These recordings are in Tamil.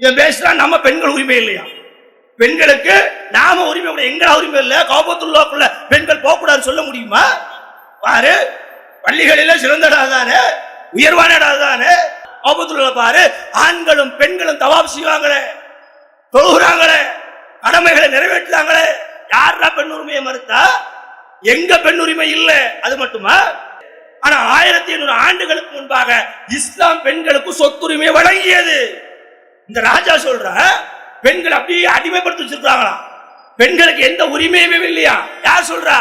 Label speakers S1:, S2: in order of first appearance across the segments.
S1: இவன் பேசுறா நம்ம பெண்கள் உரிமை இல்லையா? பெண்களுக்கு நாம உரிமை கூட எங்களா உரிமை இல்லை? கோபத்துள்ளாக்குள்ள பெண்கள் போகக்கூடாதுன்னு சொல்ல முடியுமா? பாரு பள்ளிகளில சிறந்த இடம் தானே உயர்வான இடம் தானே. கோபத்துள்ள பாரு ஆண்களும் பெண்களும் தவாப் செய்வாங்களே தொழுகிறாங்களே கடமைகளை நிறைவேற்றுறாங்களே. யாரா பெண் உரிமையை மறுத்தா? எங்க பெண் உரிமை இல்லை அது மட்டுமா? ஆனா ஆயிரத்தி எண்ணூறு ஆண்டுகளுக்கு முன்பாக இஸ்லாம் பெண்களுக்கு சொத்துரிமை வழங்கியது. இந்த ராஜா சொல்ற பெண்கள் அப்படியே அடிமைப்படுத்தி வச்சிருக்காங்களாம் பெண்களுக்கு எந்த உரிமையுமே இல்லையா? யார் சொல்றா?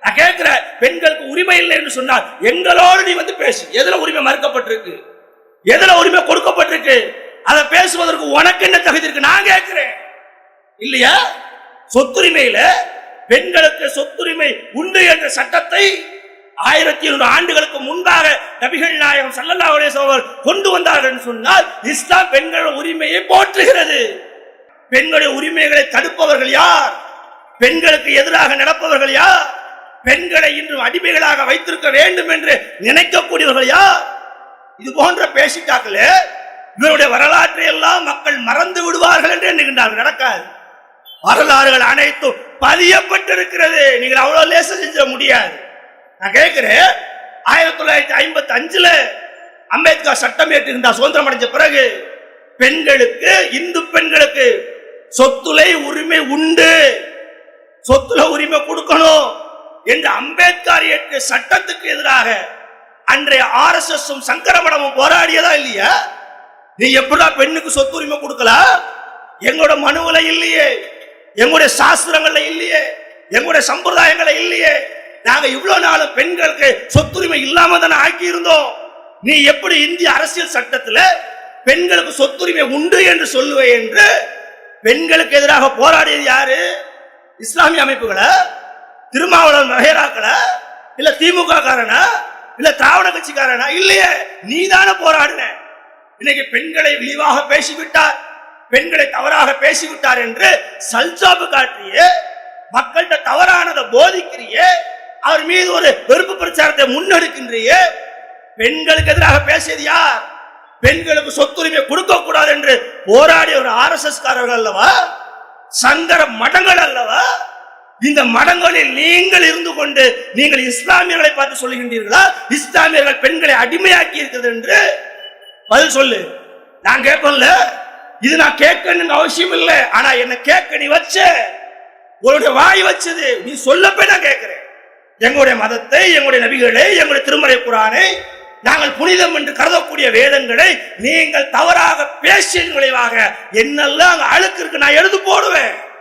S1: நான் கேட்கிறேன் பெண்களுக்கு உரிமை இல்லை என்று சொன்னால் எங்களோடு நீ வந்து பேசு. எதுல உரிமை மறுக்கப்பட்டிருக்கு? எதுல உரிமை கொடுக்கப்பட்டிருக்கு? அதை பேசுவதற்கு உனக்கு என்ன தகுதி இருக்கு? நான் கேட்கிறேன். இல்லையா? சொத்துரிமையில பெண்களுக்கு சொத்துரிமை உண்டு என்ற சட்டத்தை ஆயிரத்தி இருநூறு ஆண்டுகளுக்கு முன்பாக நபிகள் நாயகம் சல்லல்லா அலைஹி அவர்கள் கொண்டு வந்தார்கள் சொன்னால் இஸ்லாம் பெண்கள் உரிமையை போற்றுகிறது. பெண்களுடைய உரிமைகளை தடுப்பவர்கள் யார்? பெண்களுக்கு எதிராக நடப்பவர்கள் யார்? பெண்களை இன்றும் அடிமைகளாக வைத்திருக்க வேண்டும் என்று நினைக்கக்கூடியவர்கள் யார்? இது போன்ற பேசிட்டாக்களே இவருடைய வரலாற்றை எல்லாம் மக்கள் மறந்து விடுவார்கள் என்று எண்ணுகின்றார்கள். நடக்காது. வரலாறுகள் அனைத்தும் பதியப்பட்டிருக்கிறது. நீங்கள் அவ்வளவு லேச செஞ்சிட முடியாது. நான் கேட்கிறேன் ஆயிரத்தி தொள்ளாயிரத்தி ஐம்பத்தி அஞ்சுல அம்பேத்கர் சட்டம் ஏற்றுகின்றார் சுதந்திரம் அடைஞ்ச பிறகு பெண்களுக்கு இந்து பெண்களுக்கு சொத்துலை உரிமை உண்டு. சொத்துல உரிமை கொடுக்கணும் என்று அம்பேத்கர் ஏற்ற சட்டத்துக்கு எதிராக அன்றைய ஆர் எஸ் எஸ் சங்கரமடமும் போராடியதா இல்லையா? நீ எப்படா பெண்ணுக்கு சொத்து உரிமை கொடுக்கலாம் எங்களோட மனுவில் இல்லையே. எங்களுடைய சாஸ்திரங்கள்ல இல்லையே. எங்களுடைய சம்பிரதாயங்கள்ல இல்லையே. நாங்க இவ்வளவு நாளும் பெண்களுக்கு சொத்துரிமை இல்லாம தானே ஆக்கி இருந்தோம் நீ எப்படி இந்திய அரசியல் சட்டத்துல பெண்களுக்கு சொத்துரிமை உண்டு என்று சொல்லுவே என்று பெண்களுக்கு எதிராக போராடியது யாரு? இஸ்லாமிய அமைப்புகளை? திருமாவளவன் மகேராக்களை? இல்ல திமுக காரனா இல்ல திராவிட கட்சிக்காரனா? இல்லையே நீதானே போராடின. இன்னைக்கு பெண்களை விரிவாக பேசிவிட்டார் பெண்களை தவறாக பேசிவிட்டார் என்று சல்சாபு காட்டிய மக்கள்கிட்ட தவறானதை போதிக்கிறியே அவர் மீது ஒரு வெறுப்பு பிரச்சாரத்தை முன்னெடுக்கின்றியே. பெண்களுக்கு எதிராக பேசியது யார்? பெண்களுக்கு சொத்துரிமை கொடுக்க கூடாது என்று போராடிய ஒரு ஆர் எஸ் எஸ் காரர்கள் அல்லவா? சங்கர மடங்கள் அல்லவா? இந்த மடங்களில் நீங்கள் இருந்து கொண்டு நீங்கள் இஸ்லாமியர்களை பார்த்து சொல்லுகின்றீர்களா? இஸ்லாமியர்கள் பெண்களை அடிமையாக்கி இருக்கிறது என்று? பதில் சொல்லு. நான் கேட்பேன்ல? இது நான் கேட்கணும்னு அவசியம் இல்லை. ஆனா என்ன கேட்க நீ வச்ச. உன்னுடைய வாய் வச்சது. நீ சொல்லப்பே நான் கேட்கிறேன். எங்களுடைய மதத்தை எங்களுடைய நபிகளை எங்களுடைய திருமலை குரானை நாங்கள் புனிதம் என்று கருதக்கூடிய வேதங்களை நீங்கள் தவறாக பேசிய விளைவாக என்னெல்லாம் அழுக்கு இருக்கு நான் எழுது போடுவேன்.